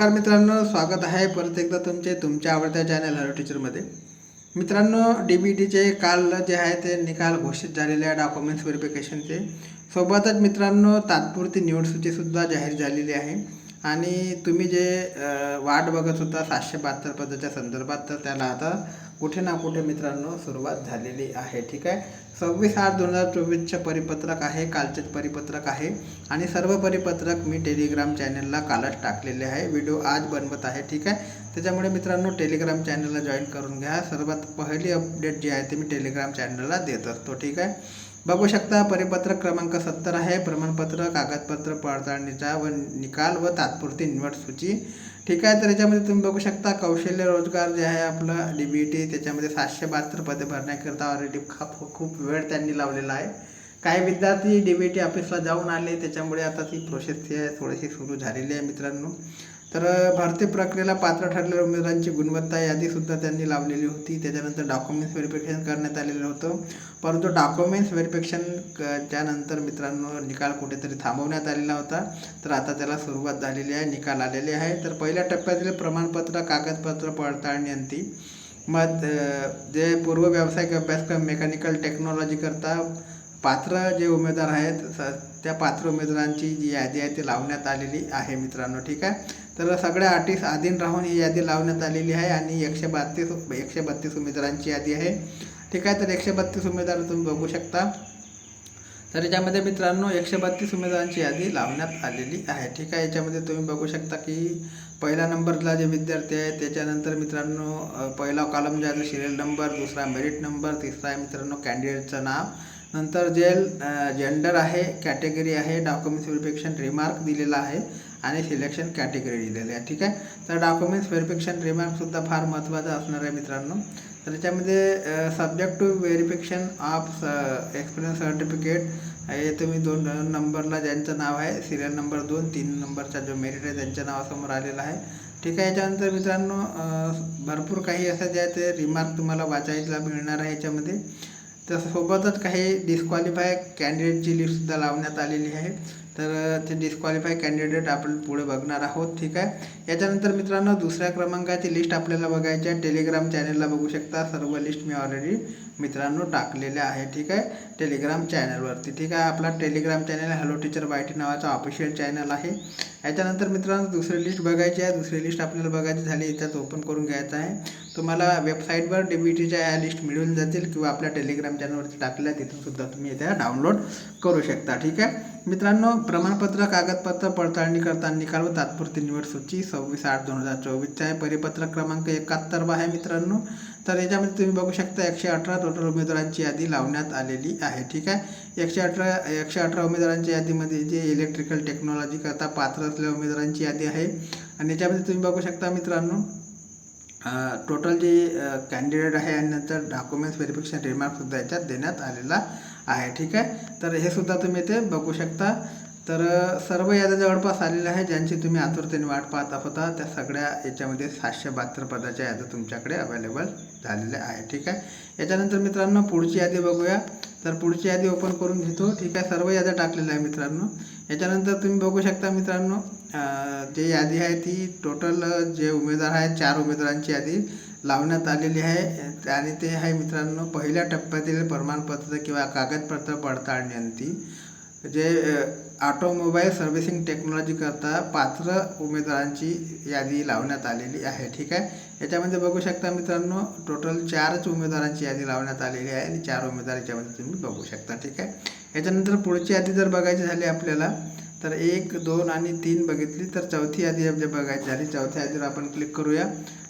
नमस्कार मित्रांनो स्वागत आहे परत एकदा तुमचे तुमच्या आवडत्या चॅनल हॅलो टीचरमध्ये मित्रांनो डी बी टीचे काल जे आहे ते निकाल घोषित झालेले आहे डॉक्युमेंट्स व्हेरिफिकेशनचे सोबतच मित्रांनो तात्पुरती निवडसूचीसुद्धा जाहीर झालेली आहे. आणि तुम्ही जे वाट बघत होता सातशे बहात्तर पदाच्या संदर्भात तर त्याला आता कुठे ना कुठे मित्रांनो सुरुवात झालेली आहे ठीक आहे? सव्वीस आठ दोन हजार चोवीसचं परिपत्रक आहे कालचेच परिपत्रक आहे. आणि सर्व परिपत्रक मी टेलिग्राम चॅनलला कालच टाकलेले आहे. व्हिडिओ आज बनवत आहे ठीक आहे? त्याच्यामुळे मित्रांनो टेलिग्राम चॅनलला जॉईन करून घ्या. सर्वात पहिली अपडेट जी आहे ती मी टेलिग्राम चॅनलला देत असतो ठीक आहे? बघू शकता परिपत्रक क्रमांक सत्तर आहे. प्रमाणपत्र कागदपत्र पडताळणीचा व निकाल व तात्पुरती निवड सूची. ठीक आहे तर याच्यामध्ये तुम्ही बघू शकता कौशल्य रोजगार जे आहे आपलं डी बी टी त्याच्यामध्ये सातशे बहात्तर पदे भरण्याकरता ऑलरेडी खूप खूप वेळ त्यांनी लावलेला आहे. काही विद्यार्थी डी बी टी ऑफिसला जाऊन आले. त्याच्यामुळे आता ती प्रोसेस थोडीशी सुरू झालेली आहे मित्रांनो. तर भरती प्रक्रियेला पात्र ठरलेल्या उमेदवारांची गुणवत्ता यादीसुद्धा त्यांनी लावलेली होती. त्याच्यानंतर डॉक्युमेंट्स व्हेरिफिकेशन करण्यात आलेलं होतं. परंतु डॉक्युमेंट्स व्हेरिफिकेशन त्यानंतर मित्रांनो निकाल कुठेतरी थांबवण्यात आलेला होता. तर आता त्याला सुरुवात झालेली आहे निकाल आलेले आहे. तर पहिल्या टप्प्यातील प्रमाणपत्र कागदपत्र पडताळणी अंती. मग जे पूर्व व्यावसायिक अभ्यासक्रम मेकॅनिकल टेक्नॉलॉजीकरता पात्र जे उमेदवार आहेत स- त्या पात्र उमेदवारांची जी यादी आहे ती लावण्यात आलेली आहे मित्रांनो ठीक आहे? तर सगळ्या अटीस अधीन राहून ही यादी लावण्यात आलेली आहे आणि एकशे बत्तीस एकशे बत्तीस उमेदवारांची यादी आहे ठीक आहे? तर एकशे बत्तीस उमेदवार तुम्ही बघू शकता. तर याच्यामध्ये मित्रांनो एकशे बत्तीस उमेदवारांची यादी लावण्यात आलेली आहे ठीक आहे? याच्यामध्ये तुम्ही बघू शकता की पहिल्या नंबरला जे विद्यार्थी आहे त्याच्यानंतर मित्रांनो पहिला कॉलम जे आहे सिरियल नंबर दुसरा मेरिट नंबर तिसरा आहे मित्रांनो कॅन्डिडेटचं नाव. नंतर जेल जेंडर आहे कॅटेगरी आहे डॉक्युमेंट्स व्हेरिफिकेशन रिमार्क दिलेला आहे आणि सिलेक्शन कॅटेगरी दिलेली आहे ठीक आहे? तर डॉक्युमेंट्स व्हेरिफिकेशन रिमार्कसुद्धा फार महत्त्वाचा असणार आहे मित्रांनो. तर त्याच्यामध्ये सब्जेक्ट टू व्हेरिफिकेशन ऑफ स एक्सपिरियन्स सर्टिफिकेट हे तुम्ही दोन नंबरला ज्यांचं नाव आहे सिरियल नंबर दोन तीन नंबरचा जो मेरिट आहे त्यांच्या नावासमोर आलेला आहे ठीक आहे? याच्यानंतर मित्रांनो भरपूर काही असं जे आहे ते रिमार्क तुम्हाला वाचायला मिळणार आहे याच्यामध्ये. तसोबतच काही डिस्क्वालिफाय कॅन्डिडेटची लिस्टसुद्धा लावण्यात आलेली आहे. तर ते डिस्क्वालिफाय कॅन्डिडेट आपण पुढे बघणार आहोत ठीक आहे? याच्यानंतर मित्रांनो दुसऱ्या क्रमांकाची लिस्ट आपल्याला बघायची आहे. टेलिग्राम चॅनलला बघू शकता. सर्व लिस्ट मी ऑलरेडी मित्रांनो टाकलेल्या आहे ठीक आहे? टेलिग्राम चॅनलवरती ठीक आहे? आपला टेलिग्राम चॅनल हॅलो टीचर बायटी नावाचा ऑफिशियल चॅनल आहे. याच्यानंतर मित्रांनो दुसरी लिस्ट बघायची आहे. दुसरी लिस्ट आपल्याला बघायची झाली इथंच ओपन करून घ्यायचं आहे. तुम्हाला वेबसाईटवर डी बी टीच्या या लिस्ट मिळून जातील किंवा आपल्या टेलिग्राम चॅनलवरती टाकल्या तिथून सुद्धा तुम्ही त्या डाउनलोड करू शकता ठीक आहे? मित्रांनो प्रमाणपत्र कागदपत्र पडताळणी करता निकाल व तात्पुरती निवड सूची सव्वीस आठ दोन हजार चोवीसचा आहे. परिपत्रक क्रमांक एकाहत्तर आहे मित्रांनो. तर याच्यामध्ये तुम्ही बघू शकता एकशे अठरा टोटल उमेदवारांची यादी लावण्यात आलेली आहे. ठीक आहे? एकशे अठरा एकशे अठरा उमेदवारांच्या यादीमध्ये जे इलेक्ट्रिकल टेक्नॉलॉजी करता पात्र असलेल्या उमेदवारांची यादी आहे. आणि याच्यामध्ये तुम्ही बघू शकता मित्रांनो टोटल जे कॅन्डिडेट आहे आणि नंतर डॉक्युमेंट्स व्हेरिफिकेशन रिमार्कसुद्धा याच्यात देण्यात आलेला आहे ठीक आहे? तर हे सुद्धा तुम्ही इथे बघू शकता. तर सर्व याद्या जवळपास आलेल्या आहे ज्यांची तुम्ही आतुरतेने वाट पाहत होता त्या सगळ्या याच्यामध्ये सातशे बहात्तर पदाच्या याद्या तुमच्याकडे अवेलेबल झालेल्या आहे ठीक आहे? याच्यानंतर मित्रांनो पुढची यादी बघूया. तर पुढची यादी ओपन करून घेतो ठीक आहे? सर्व याद्या टाकलेल्या आहे मित्रांनो. याच्यानंतर तुम्ही बघू शकता मित्रांनो जे यादी आहे ती टोटल जे उमेदवार आहेत चार उमेदवारांची यादी. लावण्यात आलेली आहे. आणि ते आहे मित्रांनो पहिल्या टप्प्यातील प्रमाणपत्र किंवा कागदपत्र पडताळणी अंती जे ऑटोमोबाईल सर्व्हिसिंग टेक्नॉलॉजीकरता पात्र उमेदवारांची यादी लावण्यात आलेली आहे. ठीक आहे? याच्यामध्ये बघू शकता मित्रांनो टोटल चारच उमेदवारांची यादी लावण्यात आलेली आहे. आणि चार उमेदवार याच्यामध्ये तुम्ही बघू शकता. ठीक आहे? याच्यानंतर पुढची यादी जर बघायची झाली आपल्याला तर एक दोन आणि तीन बघितली तर चौथी यादी आपली बघायची झाली चौथ्या यादीवर आपण क्लिक करूया.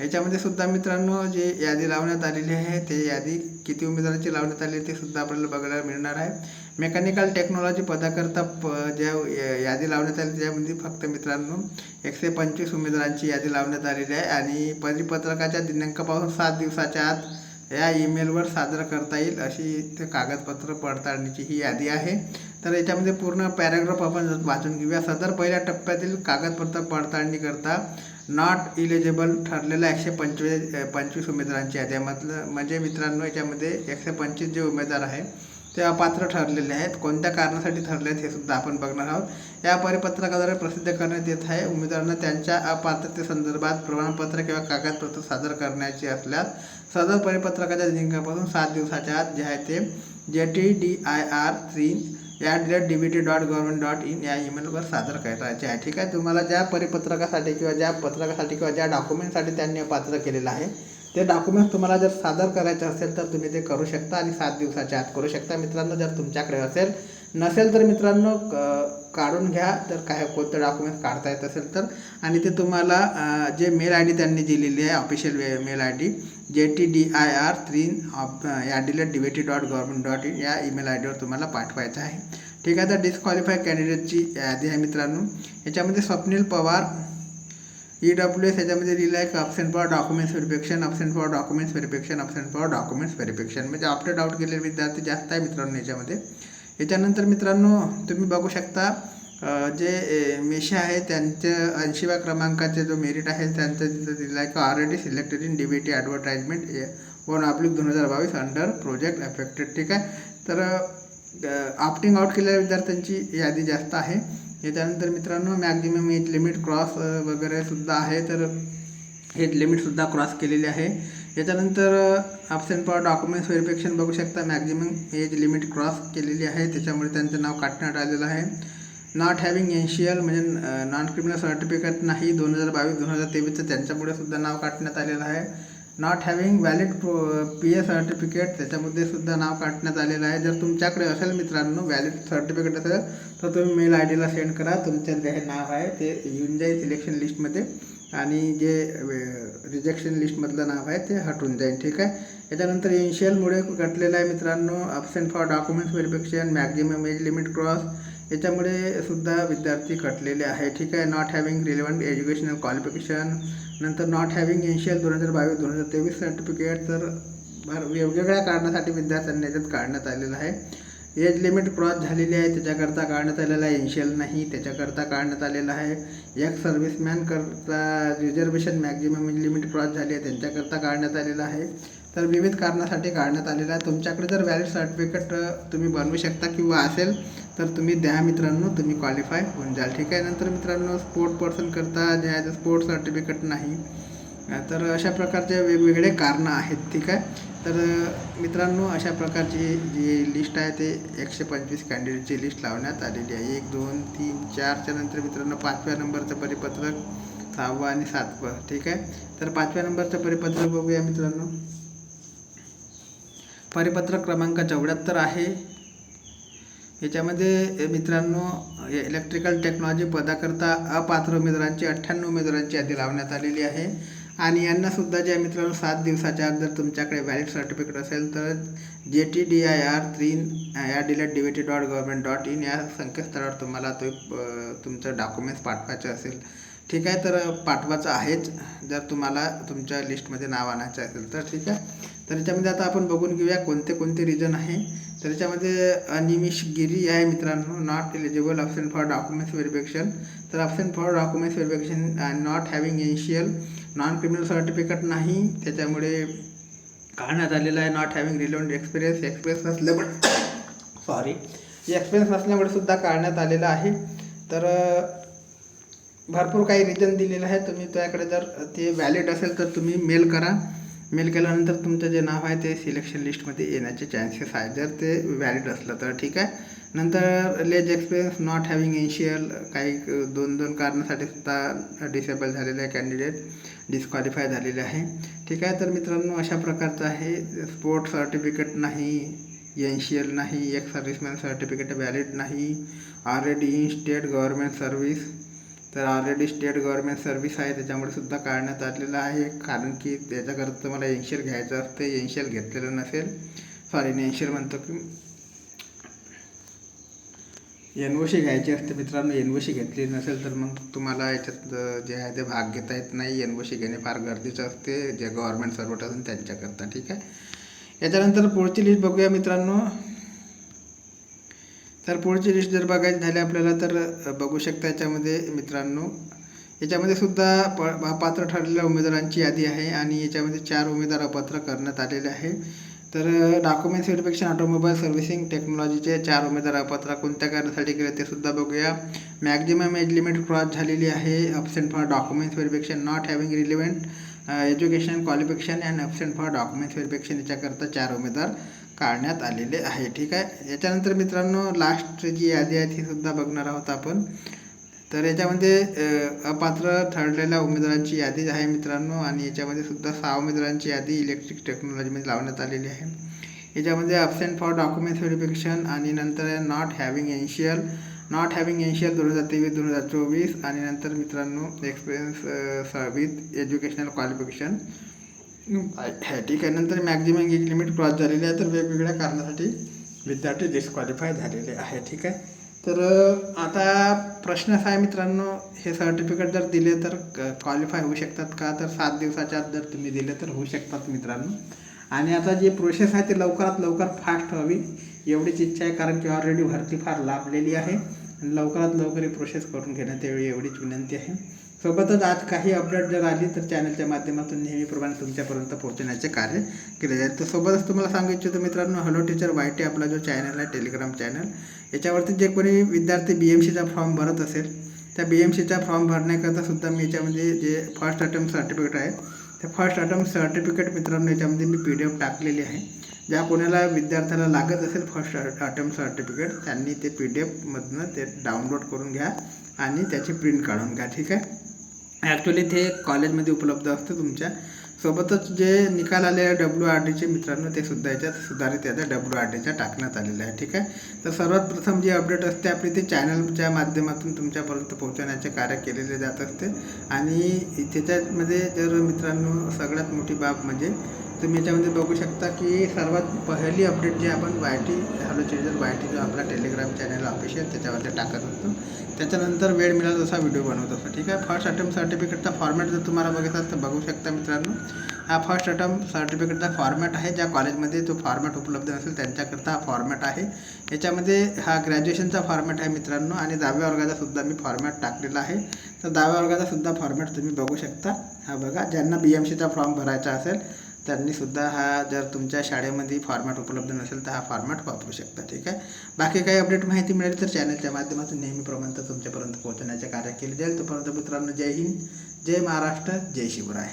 याच्यामध्ये सुद्धा मित्रांनो जे यादी लावण्यात आलेली आहे ते यादी किती उमेदवारांची लावण्यात आली ते सुद्धा आपल्याला बघायला मिळणार आहे. मेकॅनिकल टेक्नॉलॉजी पदाकरता प ज्या या- यादी लावण्यात आली त्यामध्ये फक्त मित्रांनो एकशे पंचवीस उमेदवारांची यादी लावण्यात आलेली आहे आणि परिपत्रकाच्या दिनांकापासून सात दिवसाच्या आत या ईमेलवर सादर करता येईल अशी ते कागदपत्र पडताळणीची ही यादी आहे. तर याच्यामध्ये पूर्ण पॅराग्राफ आपण वाचून घेऊया. सदर पहिल्या टप्प्यातील कागदपत्र पडताळणी करता नॉट इलिजिबल ठरलेल्या एकशे पंचवीस पंचवीस उमेदवारांची यादी आहे. मतलब म्हणजे मित्रांनो याच्यामध्ये एकशे पंचवीस जे उमेदवार आहे ते अपात्र ठरलेले आहेत. कोणत्या कारणासाठी ठरले आहेत हे सुद्धा आपण बघणार आहोत. या परिपत्रकाद्वारे प्रसिद्ध करण्यात येत आहे उमेदवारांना त्यांच्या अपात्रतेसंदर्भात प्रमाणपत्र किंवा कागदपत्र सादर करण्याची असल्यास सदर परिपत्रकाच्या लिंकापासून सात दिवसाच्या आत जे आहे ते J T D I R three at rate D B T dot government dot in या ईमेलवर सादर करायचे आहे. ठीक आहे? तुम्हाला ज्या परिपत्रकासाठी किंवा ज्या पत्रकासाठी किंवा ज्या डॉक्युमेंटसाठी त्यांनी पात्र केलेलं आहे ते डॉक्युमेंट्स तुम्हाला जर सादर करायचे असेल तर तुम्ही ते करू शकता आणि सात दिवसाच्या आत करू शकता. मित्रांनो जर तुमच्याकडे असेल नसेल तर मित्रांनो क- काढून घ्या. जर काय कोणतं डॉक्युमेंट काढता येत असेल तर. आणि ते तुम्हाला जे मेल आय डी त्यांनी दिलेली आहे official email I D J T D I R three या the rate D B T dot government dot in या ईमेल आय डीवर तुम्हाला पाठवायचं आहे. ठीक आहे तर डिस्क्वालिफाय कॅन्डिडेटची यादी आहे मित्रांनो. याच्यामध्ये Swapnil Pawar E W S याच्यामध्ये लिहिलं आहे की absent for documents verification absent for documents verification absent for documents verification म्हणजे आफ्टर डाऊट केलेले विद्यार्थी जास्त आहे मित्रांनो याच्यामध्ये. याच्यानंतर मित्रांनो तुम्ही बघू शकता जे ए, मेशा आहे त्यांच्या ऐंशीव्या क्रमांकाचे जो मेरिट आहे त्यांचं तिथं दिलं आहे. की already selected in D B T advertisement one oblique दोन हजार बावीस अंडर प्रोजेक्ट अफेक्टेड ठीक आहे? तर ऑप्टिंग आउट केलेल्या विद्यार्थ्यांची यादी जास्त आहे. याच्यानंतर मित्रांनो मॅक्झिमम एज लिमिट क्रॉस वगैरे सुद्धा आहे. तर एज लिमिटसुद्धा क्रॉस केलेली आहे. याच्यानंतर ॲबसेंट फॉर डॉक्युमेंट्स व्हेरिफिकेशन बघू शकता. मॅक्झिमम एज लिमिट क्रॉस केलेली आहे. त्याच्यामुळे त्यांचं नाव काढण्यात आलेलं आहे. नॉट हॅविंग एन्शियल म्हणजे नॉन क्रिमिनल सर्टिफिकेट नाही. दोन हजार बावीस दोन हजार तेवीसचं त्यांच्यामुळे सुद्धा नाव काढण्यात आलेलं आहे. Not having valid P A certificate त्याच्यामध्ये सुद्धा नाव काढण्यात आलेलं आहे. जर तुमच्याकडे असेल मित्रांनो व्हॅलिड सर्टिफिकेट असेल तर तुम्ही मेल आय डीला सेंड करा. तुमचं जे हे नाव आहे ते येऊन जाईल सिलेक्शन लिस्टमध्ये आणि जे रिजेक्शन लिस्टमधलं नाव आहे ते हटून जाईल ठीक आहे? याच्यानंतर इन्शियलमुळे घटलेलं आहे मित्रांनो absent for documents verification maximum age limit cross याच्यामुळे सुद्धा विद्यार्थी कटलेले आहे ठीक आहे? Not having relevant educational qualification नंतर नॉट हॅविंग इन्शियल दोन हजार बावीस दोन हजार तेवीस सर्टिफिकेट तर भर वेगवेगळ्या कारणासाठी विद्यार्थ्यांना याच्यात काढण्यात आलेलं आहे. एज लिमिट क्रॉस झालेली आहे त्याच्याकरता काढण्यात आलेलं आहे. एन्शियल नाही त्याच्याकरता काढण्यात आलेलं आहे. एक सर्व्हिसमॅन करता रिझर्वेशन मॅक्झिमम लिमिट क्रॉस झाली आहे त्यांच्याकरता काढण्यात आलेलं आहे. तर विविध कारणासाठी काढण्यात आलेलं आहे. तुमच्याकडे जर व्हॅलिड सर्टिफिकेट तुम्ही बनवू शकता किंवा असेल तर तुम्ही द्या मित्रांनो तुम्ही क्वालिफाय होऊन जाल. ठीक आहे? नंतर मित्रांनो स्पोर्ट पर्सन करता जे आहे ते स्पोर्ट सर्टिफिकेट नाही. तर अशा प्रकारचे वेगवेगळे कारणं आहेत. ठीक आहे? तर मित्रांनो अशा प्रकारची जी लिस्ट आहे ते एकशे पंचवीस कॅन्डिडेटची लिस्ट लावण्यात आलेली आहे. एक दोन तीन चारच्या नंतर मित्रांनो पाचव्या नंबरचं परिपत्रक सहावं आणि सातवं ठीक आहे? तर पाचव्या नंबरचं परिपत्रक बघूया मित्रांनो. परिपत्रक क्रमांक चौऱ्याहत्तर आहे. याच्यामध्ये मित्रांनो इलेक्ट्रिकल टेक्नॉलॉजी पदाकरता अपात्र उमेदवारांची अठ्ठ्याण्णव उमेदवारांची यादी लावण्यात आलेली आहे. आणि यांनासुद्धा ज्या मित्रांनो सात दिवसाच्या आत जर तुमच्याकडे व्हॅलिड सर्टिफिकेट असेल तर J T D I R three या the rate D V T dot government dot in या संकेतस्थळावर तुम्हाला तो तुमचं डॉक्युमेंट्स पाठवायचे असेल. ठीक आहे तर पाठवायचं आहेच. जर तुम्हाला तुमच्या लिस्टमध्ये नाव आणायचं असेल तर ठीक आहे. तर याच्यामध्ये आता आपण बघून घेऊया कोणते कोणते रिजन आहे. तर याच्यामध्ये अनिमिष गिरी आहे मित्रांनो not eligible option for documents verification तर option for documents verification not having essential non criminal certificate नाही. त्याच्यामुळे काढण्यात आलेलं आहे. Not having relevant experience experience नसल्यामुळे सॉरी एक्सपिरियन्स नसल्यामुळे सुद्धा काढण्यात आलेलं आहे. तर भरपूर काही रिजन दिलेलं आहे तुम्ही त्याकडे जर ते व्हॅलिड असेल तर तुम्ही मेल करा. मेल केल्यानंतर तुमचं जे नाव आहे ते सिलेक्शन लिस्टमध्ये येण्याचे चान्सेस आहे जर ते व्हॅलिड असलं तर ठीक आहे? नंतर लेज एक्सपिरियन्स नॉट हॅविंग एन्शियल काही दोन दोन कारणासाठी सुद्धा डिसेबल झालेले आहे कॅन्डिडेट डिस्क्वालिफाय झालेले आहे. ठीक आहे तर मित्रांनो अशा प्रकारचं आहे. स्पोर्ट सर्टिफिकेट नाही एन्शियल नाही एक सर्व्हिसमॅन सर्टिफिकेट व्हॅलिड नाही. Already in state government service तर ऑलरेडी स्टेट गव्हर्मेंट सर्व्हिस आहे त्याच्यामुळे सुद्धा काढण्यात आलेलं आहे. कारण की त्याच्याकरता मला एन्शियल घ्यायचं असते एन्शियल घेतलेलं नसेल. सॉरी एन्शियल म्हणतो की एन ओ सी घ्यायची असते मित्रांनो एन ओ सी घेतली नसेल तर मग तुम्हाला याच्यात जे आहे ते भाग घेता येत नाही. एन ओ सी घेणे फार गरजेचं असते जे गव्हर्मेंट सर्वट असून त्यांच्याकरता ठीक आहे? याच्यानंतर पुढची लिस्ट बघूया मित्रांनो. तर पुढची लिस्ट जर बघायची झाली आपल्याला तर बघू शकता याच्यामध्ये मित्रांनो. याच्यामध्ये सुद्धा प पात्र ठरलेल्या उमेदवारांची यादी आहे आणि याच्यामध्ये चार उमेदवार अपात्र करण्यात आलेले आहे. तर डॉक्युमेंट्स व्हेरिफिकेशन ऑटोमोबाईल सर्व्हिसिंग टेक्नॉलॉजीचे चार उमेदवार अपात्र कोणत्या कारणासाठी केले ते सुद्धा बघूया. मॅक्झिमम एज लिमिट क्रॉस झालेली आहे. Absent for documents verification not having relevant education qualification and absent for documents verification याच्याकरता चार उमेदवार काढण्यात आलेले आहे. ठीक आहे? याच्यानंतर मित्रांनो लास्ट जी यादी आहे ती सुद्धा बघणार आहोत आपण. तर याच्यामध्ये अपात्र ठरलेल्या उमेदवारांची यादी आहे मित्रांनो. आणि याच्यामध्ये सुद्धा सहा उमेदवारांची यादी इलेक्ट्रिक टेक्नॉलॉजीमध्ये लावण्यात आलेली आहे. याच्यामध्ये अब्सेंट फॉर डॉक्युमेंट्स व्हेरिफिकेशन आणि नंतर not having essential not having essential दोन हजार तेवीस दोन हजार चोवीस आणि नंतर मित्रांनो एक्सपिरियन्स विथ एज्युकेशनल क्वालिफिकेशन आहे ठीक आहे नंतर मॅक्झिमम एक लिमिट क्रॉस झालेली आहे. तर वेगवेगळ्या कारणासाठी विद्यार्थी डिस्क्वालिफाय झालेले आहे ठीक आहे? तर आता प्रश्न असा आहे मित्रांनो हे सर्टिफिकेट जर दिले तर क्वालिफाय होऊ शकतात का? तर सात दिवसाच्या आत जर तुम्ही दिले तर होऊ शकतात मित्रांनो. आणि आता जी प्रोसेस आहे ती लवकरात लवकर फास्ट व्हावी एवढीच इच्छा आहे कारण की ऑलरेडी भरती फार लाभलेली आहे. आणि लवकरात लवकर ही प्रोसेस करून घेण्यात यावी एवढीच विनंती आहे. सोबतच आज काही अपडेट जर आली तर चॅनलच्या माध्यमातून नेहमीप्रमाणे तुमच्यापर्यंत पोहोचण्याचे कार्य केले जाईल. तर सोबतच तुम्हाला सांगू इच्छितो मित्रांनो हॅलो टीचर वाय टी आपला जो चॅनल आहे टेलिग्राम चॅनल याच्यावरती जे कोणी विद्यार्थी बी एम सीचा फॉर्म भरत असेल त्या बी एम सीचा फॉर्म भरण्याकरता सुद्धा मी याच्यामध्ये जे फर्स्ट अटेम्प सर्टिफिकेट आहे ते फर्स्ट अटेम्प सर्टिफिकेट मित्रांनो याच्यामध्ये मी पी डी एफ टाकलेली आहे. ज्या कोणाला विद्यार्थ्याला लागत असेल फर्स्ट अटेम्प सर्टिफिकेट त्यांनी ते पी डी एफमधनं ते डाउनलोड करून घ्या आणि त्याची प्रिंट काढून घ्या. ठीक आहे? ॲक्च्युली ते कॉलेजमध्ये उपलब्ध असतं तुमच्या. सोबतच जे निकाल आले आहे डब्ल्यू आर डीचे मित्रांनो ते सुद्धा याच्यात सुधारित याच्या डब्ल्यू आर डीच्या टाकण्यात आलेल्या आहे ठीक आहे? तर सर्वात प्रथम जे अपडेट असते आपली ते चॅनलच्या माध्यमातून तुमच्यापर्यंत पोहोचवण्याचे कार्य केलेले जात असते. आणि त्याच्यामध्ये जर मित्रांनो सगळ्यात मोठी बाब म्हणजे तुम्ही याच्यामध्ये बघू शकता की सर्वात पहिली अपडेट जी आपण Y T hello children Y T जो आपला टेलिग्राम चॅनल ऑफिशियल त्याच्यावरती टाकत असतो त्याच्यानंतर वेळ मिळाला तसा व्हिडिओ बनवत असतो ठीक आहे? फर्स्ट अटेम्प्ट सर्टिफिकेटचा फॉर्मॅट जर तुम्हाला बघितला असेल तर बघू शकता मित्रांनो. हा फर्स्ट अटम सर्टिफिकेटचा फॉर्मॅट आहे. ज्या कॉलेजमध्ये तो फॉर्मॅट उपलब्ध नसेल त्यांच्याकरता हा फॉर्मॅट आहे. याच्यामध्ये हा ग्रॅज्युएशनचा फॉर्मॅट आहे मित्रांनो. आणि दहाव्या वर्गाचा सुद्धा मी फॉर्मॅट टाकलेला आहे. तर दहाव्या वर्गाचा सुद्धा फॉर्मॅट तुम्ही बघू शकता. हा बघा ज्यांना बी एम सीचा फॉर्म भरायचा असेल त्यांनी सुद्धा हा जर तुमच्या शाळेमध्ये फॉर्मॅट उपलब्ध नसेल तर हा फॉर्मॅट वापरू शकता ठीक आहे? बाकी काही अपडेट माहिती मिळेल तर चॅनलच्या माध्यमातून नेहमीप्रमाणे तुमच्यापर्यंत पोहोचण्याचे कार्य केले जाईल. तोपर्यंत मित्रांनो जय हिंद जय महाराष्ट्र जय शिवराय.